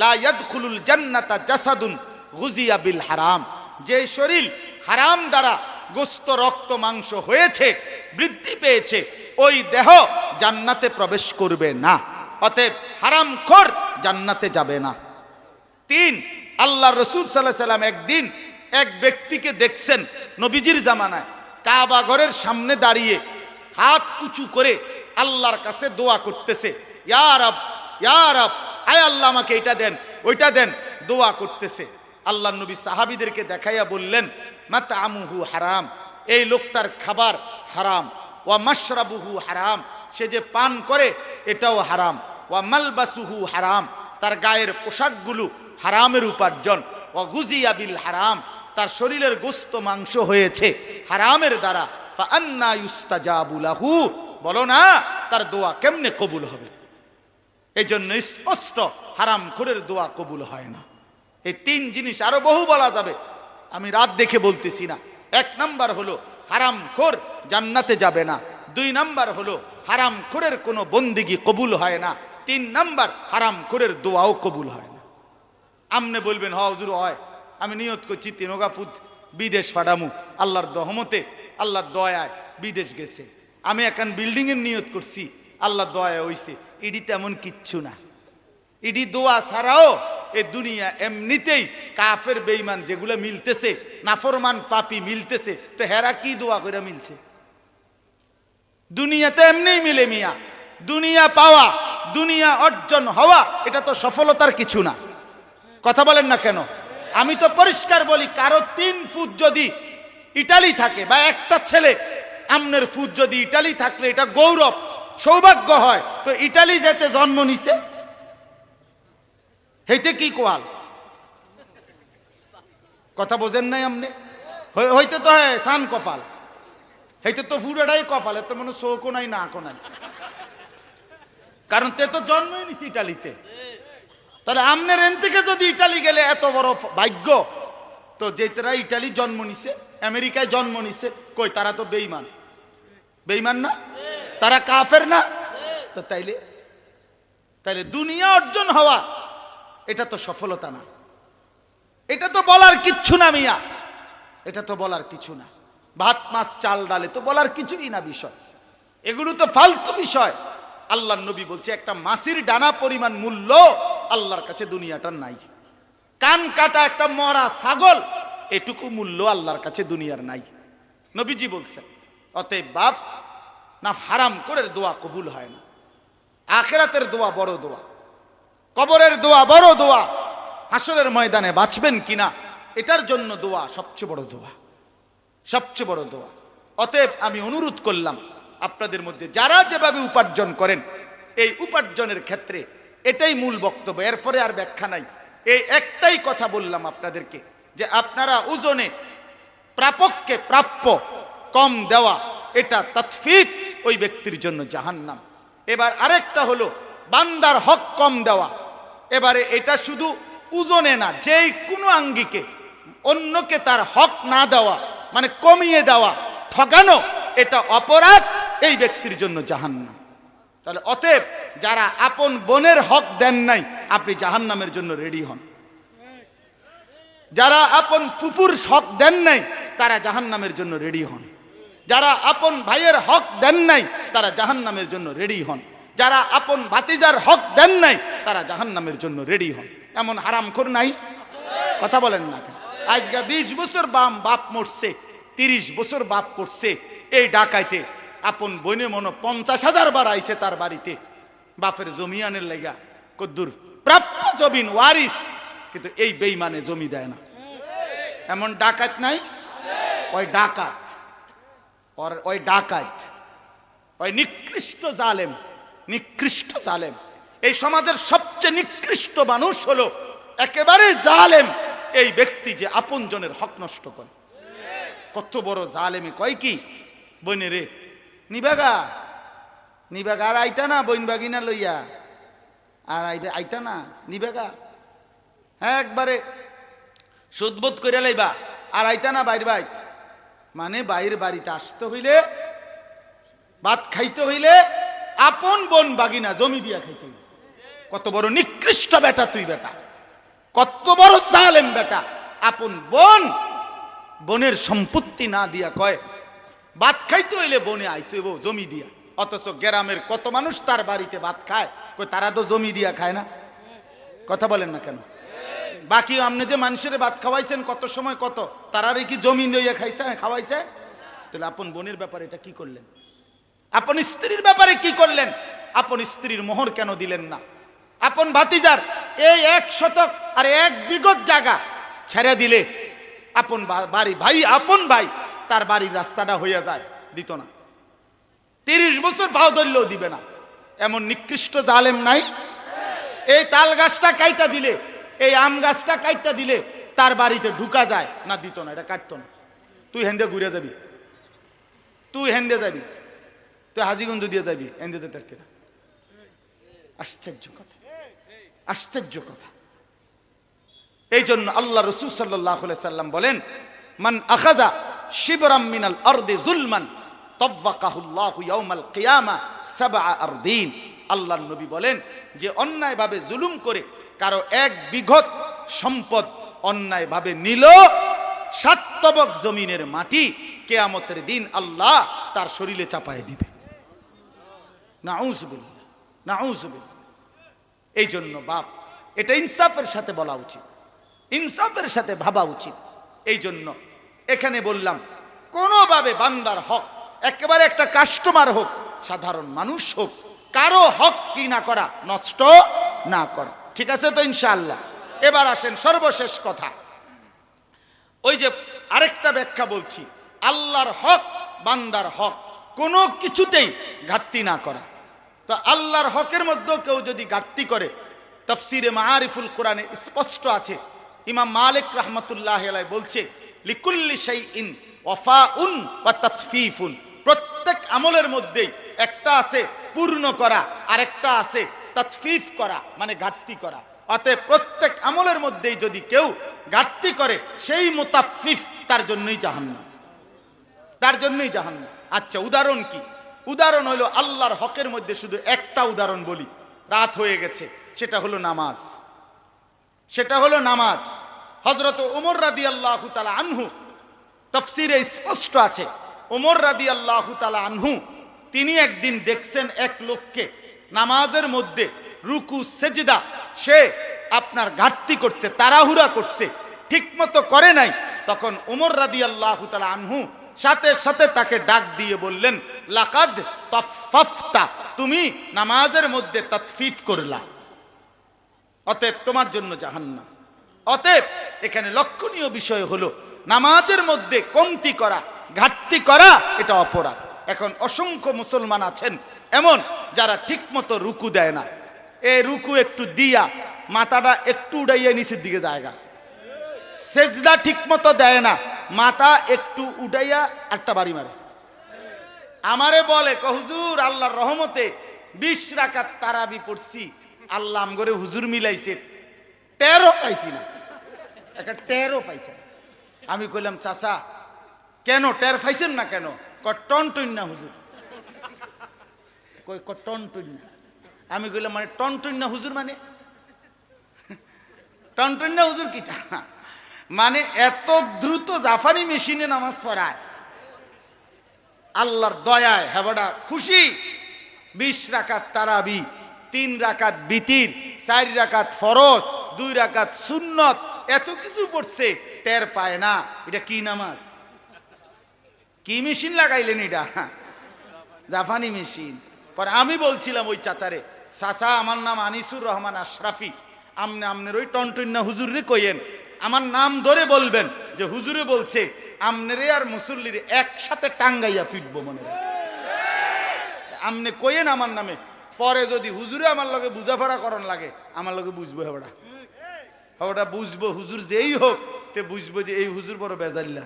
লা ইয়াদখুলুল জান্নাতা জাসাদুন বিল হারাম। যে শরীর হারাম দ্বারা গোস্ত, রক্ত, মাংস হয়েছে, বৃদ্ধি পেয়েছে, ওই দেহ জান্নাতে প্রবেশ করবে না। অতএব হারাম খোর জান্নাতে যাবে না। তিন আল্লাহ রসুল সাল্লাহ সাল্লাম একদিন এক ব্যক্তিকে দেখছেন নবীজির জামানায়, কাবা ঘরের সামনে দাঁড়িয়ে হাত উঁচু করে আল্লাহর কাছে দোয়া করতেছে ইয়ারব ইয়ারব আয় আল্লাহ আমাকে এটা দেন, ওইটা দেন, দোয়া করতেছে। আল্লাহ নবী সাহাবিদেরকে দেখাইয়া বললেন মাতা আমুহু হারাম, এই লোকটার খাবার হারাম, ওয়া মাশরাবুহু হারাম, সে যে পান করে এটাও হারাম, ওয়া মালবাসুহু হারাম, তার গায়ের পোশাকগুলো হারামের উপার্জন ও গুজিয়া বিল হারাম, তার শরীরের গোস্ত মাংস হয়েছে হারামের দ্বারা ইউস্তাজাবু লাহু। বলো না, তার দোয়া কেমনে কবুল হবে? এই জন্য স্পষ্ট হারাম খোরের দোয়া কবুল হয় না। এই তিন জিনিস আরও বহু বলা যাবে। আমি রাত দেখে বলতেছি না। এক নাম্বার হলো, হারাম খোর জান্নাতে যাবে না। দুই নাম্বার হলো, হারাম খোরের কোনো বন্দিগি কবুল হয় না। তিন নাম্বার, হারাম খোরের দোয়াও কবুল হয় না। আমনে বলবেন হজুর, হয়। আমি নিয়ত করছি, তিনগা ফুট বিদেশ ফাটামু আল্লাহর দহমতে, আল্লাহর দয়ায় বিদেশ গেছে। আমি এখন বিল্ডিংয়ের নিয়ত করছি। আল্লাহর দয়া হইছে, ইডি তেমন কিচ্ছু না। ইডি দোয়া ছাড়াও এ দুনিয়া এমনিতেই কাফের বেইমান যেগুলো মিলতেছে, নাফরমান পাপি মিলতেছে, তো হেরা কি দোয়া করে মিলছে? দুনিয়াতে এমনিই মিলে মিয়া। দুনিয়া পাওয়া, দুনিয়া অর্জন হওয়া, এটা তো সফলতার কিছু না। কথা বলেন না কেন? আমি তো পরিষ্কার বলি, কারও তিন ফুট যদি ইটালি থাকে বা একটা ছেলে, আমনের ফুট যদি ইটালি থাকলে এটা গৌরব। সৌভাগ্য হয়। তো ইটালি যেতে জন্ম নিছে? হেইতে কি কোয়াল? কথা বোঝেন নাই আমনে হইতে তো হ্যাঁ সান কপাল। হেইতে তো ফুরাটাই কপাল, এত মনে চৌকো নাই না নাই। কারণ তে তো জন্মই নিছে ইটালিতে। তাহলে আমনের এন থেকে যদি ইটালি গেলে এত বড় ভাগ্য, তো যে তারা ইটালি জন্ম নিছে, আমেরিকায় জন্ম নিছে, কই তারা তো বেইমান বেইমান না? তারা কাফের না? তো তাইলে তাইলে দুনিয়া অর্জন হওয়া, এটা তো সফলতা না। এটা তো বলার কিচ্ছু না মিয়া। এটা তো বলার কিছু না। ভাত, মাছ, চাল, ডালে তো বলার কিছুই না বিষয়। এগুলো তো ফালতু বিষয়। আল্লাহ নবী বলছে, একটা মাসির ডানা পরিমাণ মূল্য আল্লাহর কাছে দুনিয়াটার নাই। কান কাটা একটা মরা ছাগল, এটুকু মূল্য আল্লাহর কাছে দুনিয়ার নাই। নবীজি বলছেন, অতএব বাপ না হারাম করে দোয়া কবুল হয় না। আখেরাতের দোয়া বড় দোয়া। কবরের দোয়া বড় দোয়া। হাসরের ময়দানে বাঁচবেন কিনা এটার জন্য দোয়া সবচেয়ে বড় দোয়া। সবচেয়ে বড় দোয়া। অতএব আমি অনুরোধ করলাম আপনাদের মধ্যে, যারা যেভাবে উপার্জন করেন, এই উপার্জনের ক্ষেত্রে এটাই মূল বক্তব্য। এরপরে আর ব্যাখ্যা নাই। এই একটাই কথা বললাম আপনাদেরকে, যে আপনারা ওজনে প্রাপককে প্রাপ্য কম দেওয়া, এটা তৎফিক। ওই ব্যক্তির জন্য জাহান্নাম। এবার আরেকটা হলো, বান্দার হক কম দেওয়া। এবারে এটা শুধু উজনে না, যেই কোনো আঙ্গিকে। অন্যকে তার হক না দেওয়া মানে কমিয়ে দেওয়া ঠকানো এটা অপরাধ, এই ব্যক্তির জন্য জাহান্নাম। তাহলে অতএব যারা আপন বোনের হক দেন নাই, আপনি জাহান্নামের জন্য রেডি হন। যারা আপন ফুফুর হক দেন নাই, তারা জাহান্নামের জন্য রেডি হন। যারা আপন ভাইয়ের হক দেন নাই, তারা জাহান্নামের জন্য রেডি হন। যারা আপন ভাতিজার হক দেন নাই, তারা জাহান্নামের জন্য রেডি হন। এমন হারামখোর নাই? কথা বলেন না আজকে বিশ বছর বাম বাপ মরছে, তিরিশ বছর বাপ পড়ছে, এই ডাকাইতে আপন বইনে মনো পঞ্চাশ হাজার বার আইছে তার বাড়িতে। বাপের জমিয়ানের লেগা কদ্দুর প্রাপ্য জমিন ওয়ারিস, কিন্তু এই বেইমানে জমি দেয় না। এমন ডাকাত নাই? ওই ডাকাত। ওর ওই ডাকাত ওই নিকৃষ্ট জালেম নিকৃষ্ট জালেম এই সমাজের সবচেয়ে নিকৃষ্ট মানুষ হলো একেবারে জালেম। এই ব্যক্তি যে আপনজনের হক নষ্ট করে। কত বড় জালেমে কয় কি? বইনে রে, নিবাগা নিবাগা আর আইতা না বইন বাগিনা লইয়া। আর আইবে, আইতা না, নিবাগা। হ্যাঁ একবারে সুদবোধ করে লাইবা, আর আইতা না বাইর বাইত। মানে বাইরের বাড়িতে আসতে হইলে, ভাত খাইতে হইলে আপন বোন বাগিনা জমি দিয়া খাইতে হইলে কত বড় নিকৃষ্ট বেটা তুই বেটা। কত বড় জালেম বেটা। আপন বোন বোনের সম্পত্তি না দিয়া কয়, ভাত খাইতে হইলে বনে আইতে হইব জমি দিয়া। অথচ গ্রামের কত মানুষ তার বাড়িতে ভাত খায় কই তারা তো জমি দিয়া খায় না। কথা বলেন না কেন? বাকি আপনি যে মানুষের ভাত খাওয়াইছেন, কত সময় কত? তারারে কি জমি লইয়া খাইছে, খাওয়াইছে? তাহলে আপন বোনের ব্যাপারে এটা কি করলেন? আপন স্ত্রীর ব্যাপারে কি করলেন? আপন স্ত্রীর মোহর কেন দিলেন না? আপন ভাতিজার এই এক শতক আর এক বিগত জায়গা ছেড়ে দিলে আপন বাড়ি ভাই, আপন ভাই, তার বাড়ির রাস্তাটা হইয়া যায়, দিত না। তিরিশ বছর ভাও ধরলেও দিবে না। এমন নিকৃষ্ট জালেম নাই? এই তাল গাছটা কাইটা দিলে এই আম গাছটা কাইটা দিলে তার বাড়িতে ঢুকা যায়? না, দিত না, এটা কাটতো না। তুই হেন্দে ঘুরে যাবি। তুই হেন্দে যাবি। তুই হাজিগঞ্জ দিয়ে যাবি, হেন্দে যেতে আশ্চর্য কথা। আশ্চর্য কথা। এই জন্য আল্লাহ রসুল সাল্লাহ সাল্লাম বলেন, মান আখাজা শিবরাম মিনাল আরদে জুলমান আল্লাহর নবী বলেন যে, অন্যায়ভাবে জুলুম করে কারও এক বিঘত সম্পদ অন্যায়ভাবে নিল সাতবক জমিনের মাটি কেয়ামতের দিন আল্লাহ তার শরীরে চাপায় দিবে। নাউজুবিল্লাহ নাউজুবিল্লাহ। এই জন্য বাপ, এটা ইনসাফের সাথে বলা উচিত। ইনসাফের সাথে ভাবা উচিত। এই জন্য এখানে বললাম, কোনোভাবে বান্দার হক, একেবারে একটা কাস্টমার হোক, সাধারণ মানুষ হোক, কারও হক কি না করা নষ্ট না করা। ঠিক আছে তো ইনশাআল্লাহ। এবার আসেন সর্বশেষ কথা। ওই যে আরেকটা ব্যাখ্যা বলছি, আল্লাহর হক, বান্দার হক, কোনো কিছুতেই ঘাটতি না করা। তো আল্লাহর হকের মধ্যেও কেউ যদি ঘাটতি করে, তফসিরে মারিফুল কোরআনে স্পষ্ট আছে, ইমাম মালিক রহমতুল্লাহ বলছে, লিকুল্লি সেই ইন ওফা উন বা তৎফিফুন প্রত্যেক আমলের মধ্যেই একটা আছে, পূর্ণ করা, আরেকটা আছে তৎফিফ করা মানে ঘাটতি করা। অতএব প্রত্যেক আমলের মধ্যেই যদি কেউ ঘাটতি করে, সেই মোতাফিফ তার জন্যই জাহান্নাম। তার জন্যই জাহান্নাম। আচ্ছা উদাহরণ কি? উদাহরণ হলো আল্লাহর হকের মধ্যে শুধু একটা উদাহরণ বলি। রাত হয়ে গেছে, সেটা হলো নামাজ। সেটা হলো নামাজ। হজরত ওমর রাদি আল্লাহ তালা আনহু, তফসিরে স্পষ্ট আছে। ওমর রাদি আল্লাহ তালা আনহু, তিনি একদিন দেখছেন এক লোককে নামাজের মধ্যে রুকু, সেজিদা, সে আপনার ঘাটতি করছে, তাড়াহুড়া করছে ঠিক মতো করে নাই। তখন ওমর রাদি আল্লাহ আনহু সাথে সাথে তাকে ডাক দিয়ে বললেন, লাকাদ তফাফতা তুমি নামাজের মধ্যে তৎফিফ করলা। অতএব তোমার জন্য জাহান্নাম। অতএব এখানে লক্ষণীয় বিষয় হলো, নামাজের মধ্যে কমতি করা, ঘাটতি করা, এটা অপরাধ। এখন অসংখ্য মুসলমান আছেন এমন যারা ঠিকমতো রুকু দেয় না। এই রুকু একটু দিয়া মাথাটা একটু উড়াইয়া নিচের দিকে জায়গা সেজদা ঠিকমতো দেয় না, মাথা একটু উঠাইয়া একটা বাড়ি মারে। আমারে বলে ক হুজুর, আল্লাহর রহমতে বিশ রাকাত তারাবি পড়ছি। আল্লাহ আমগরে হুজুর মিলাইছে, টেরও পাইছি না। একটা টেরও পাইছে আমি কইলাম, চাচা, কেন টের পাইছেন না কেন? ক টন টন না, হুজুর। কই ক টন আমি কইলাম মানে টন হুজুর মানে? টন টন হুজুর কি তা? মানে এত দ্রুত জাফানি মেশিনে নামাজ পড়ায়। আল্লাহর দয়ায় হেবডা খুশি। বিশ রাকাত তারাবি, তিন রাকাত বিতির, চার রাকাত ফরজ, দুই রাকাত সুন্নত, এত কিছু পড়ছে, টের পায় না। এটা কি নামাজ? কি মেশিন লাগাইলেন এটা? জাপানি মেশিন। পরে আমি বলছিলাম ওই চাচারে, চাচা, আমার নাম আনিসুর রহমান আশরাফি। আমনে আমনের ওই টনটন্না হুজুরে কইয়েন। আমার নাম ধরে বলবেন যে হুজুরে বলছে, আমনেরে আর মুসল্লির একসাথে টাঙ্গাইয়া ফিটবো মনে আমনে কইয়েন আমার নামে, পরে যদি হুজুরে আমার লগে বুঝাফারা করন লাগে, আমার লগে বুঝব হেবড়া। হেবড়া, বুঝব, হুজুর যেই হোক, তে বুঝব যে এই হুজুর বড় বেজাল্লা।